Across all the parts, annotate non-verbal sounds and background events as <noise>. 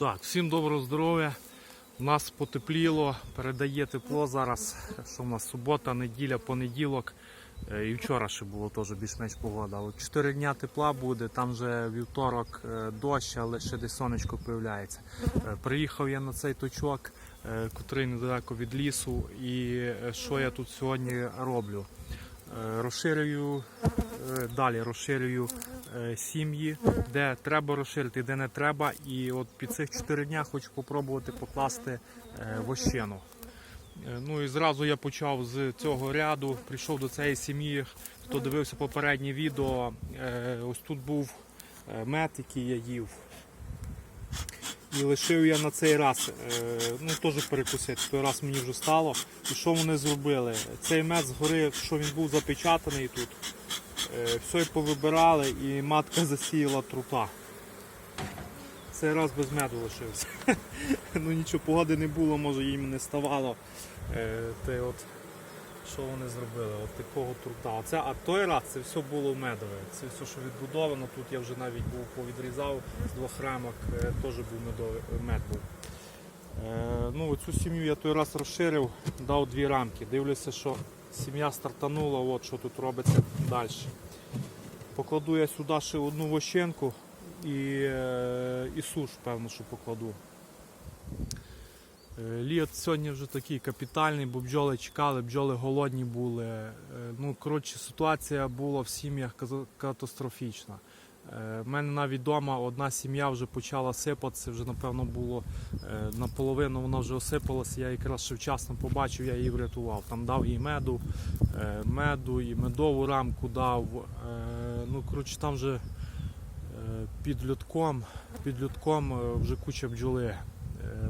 Так, всім доброго здоров'я. У нас потепліло, передає тепло зараз. Що в нас субота, неділя, понеділок. Е, І вчора ще було теж більш-менш погода. Але 4 дня тепла буде, там вже вівторок е, дощ, але ще десь сонечко появляється. Е, Приїхав я на цей точок, котрий недалеко від лісу. І що я тут сьогодні роблю? Розширюю далі розширюю сім'ї, де треба розширити, де не треба. І от під цих 4 дня хочу спробувати покласти е, вощину. Е, Ну і зразу я почав з цього ряду, прийшов до цієї сім'ї. Хто дивився попереднє відео, е, ось тут був е, мед, який я їв. І лишив я на цей раз, е, ну теж перекусити, той раз мені вже стало. І що вони зробили? Цей мед згори, що він був запечатаний тут, е, все повибирали і матка засіяла трута. Цей раз без меду лишився. <laughs> ну нічого, погоди не було, може їм не ставало. Е, те от, що вони зробили? От такого трута. Оце, а той раз це все було медове. Це все, що відбудовано. Тут я вже навіть був повідрізав з двох рамок, е, теж був медовий, мед був. Е, ну, цю сім'ю я той раз розширив, дав дві рамки. Дивлюся, що сім'я стартанула, от що тут робиться далі. Покладу я сюди ще одну вощенку і, е, і суш, певно, що покладу. Е, Літ сьогодні вже такий капітальний, бо бджоли чекали, бджоли голодні були. Е, Ну, коротше, ситуація була в сім'ях катастрофічна. Е, В мене навіть вдома одна сім'я вже почала сипатися, вже напевно було е, наполовину вона вже осипалася. Я якраз ще вчасно побачив, я її врятував. Там дав їй меду, е, меду і медову рамку дав. Е, Ну, коротше, там вже е, під льотком, під льотком е, вже куча бджоли е,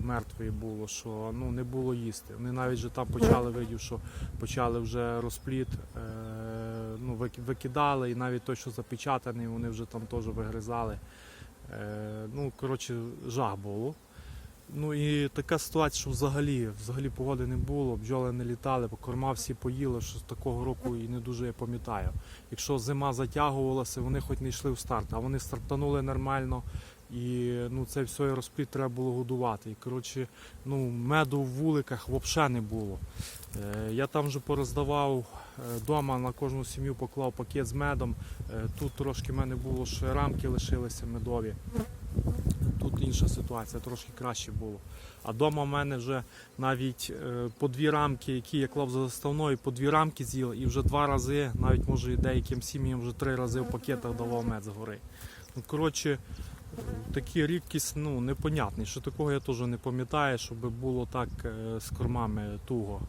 мертвої було, що ну, не було їсти. Вони навіть вже там почали видів, що почали вже розпліт, е, викидали, і навіть той, що запечатаний, вони вже там теж вигризали. Е, ну, коротше, жах було. Ну і така ситуація, що взагалі, взагалі погоди не було, бджоли не літали, корма всі поїли, що з такого року і не дуже я пам'ятаю. Якщо зима затягувалася, вони хоч не йшли в старт, а вони стартанули нормально. І ну, це все і розпліт треба було годувати. І коротше, ну, меду в вуликах взагалі не було. Е, я там вже пороздавав вдома на кожну сім'ю поклав пакет з медом. Е, тут трошки в мене було ще рамки лишилися медові. Тут інша ситуація, трошки краще було. А вдома в мене вже навіть е, по дві рамки, які я клав за заставною, по дві рамки з'їли, і вже два рази, навіть може деяким сім'ям вже три рази в пакетах давав мед згори. Ну, коротше, е, такий рідкість, ну, непонятний. Що такого я теж не пам'ятаю, щоб було так е, з кормами туго.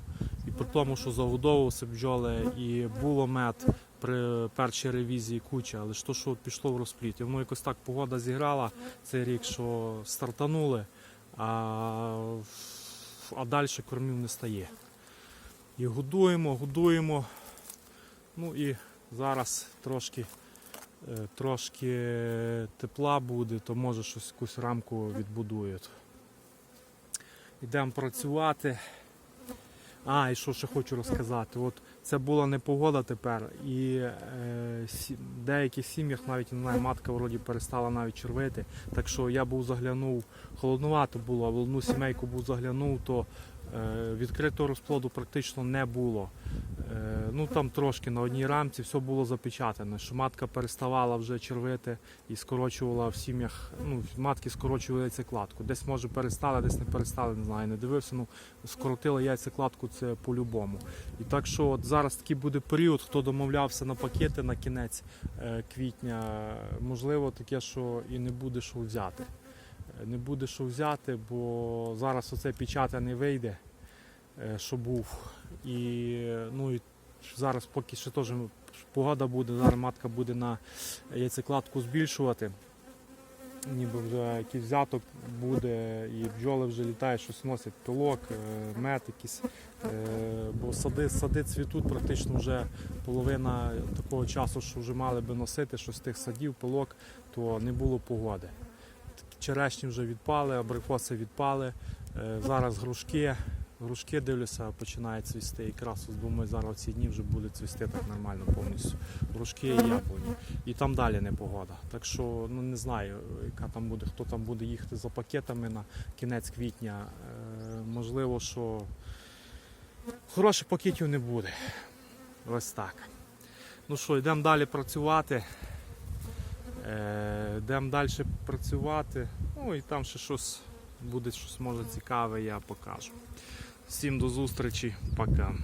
І при тому, що загодовувався бджоли і було мед при першій ревізії куча, але ж то, що пішло в розпліт. І воно якось так погода зіграла цей рік, що стартанули, а, а далі кормів не стає. І годуємо, годуємо. Ну і зараз трошки, трошки тепла буде, то може щось якусь рамку відбудують. Йдемо працювати. А, і що ще хочу розказати. От це була непогода тепер, і е, в деяких сім'ях навіть не знаю, матка вроді перестала навіть червити. Так що я був заглянув, холоднувато було, а в одну сімейку був заглянув, то е, відкритого розплоду практично не було. Е, ну там трошки на одній рамці все було запечатане, що матка переставала вже червити і скорочувала в сім'ях. Ну, матки скорочували яйцекладку. Десь може перестали, десь не перестали, не знаю, не дивився. Ну скоротили яйцекладку це по-любому. І так що от зараз такий буде період, хто домовлявся на пакети на кінець е, квітня, можливо, таке, що і не буде що взяти. Е, Не буде що взяти, бо зараз оце печатане вийде, е, що був. І, ну, і зараз поки ще теж погода буде, зараз матка буде на яйцекладку збільшувати. Ніби вже якийсь взяток буде, і бджоли вже літають, щось носять пилок, е, мед якийсь. Е, Бо сади, сади цвітуть практично вже половина такого часу, що вже мали би носити щось з тих садів, пилок, то не було погоди. Черешні вже відпали, абрикоси відпали. Е, Зараз грушки Грушки дивлюся, починають цвісти. Якраз ось думаю, зараз ці дні вже буде цвісти так нормально повністю. Грушки і яблуні. І там далі непогода. Так що ну не знаю, яка там буде, хто там буде їхати за пакетами на кінець квітня. Е, можливо, що хороших пакетів не буде. Ось так. Ну що, йдемо далі працювати. Е, Йдемо далі працювати. Ну і там ще щось буде щось може цікаве, я покажу. Всім до зустрічі, пока.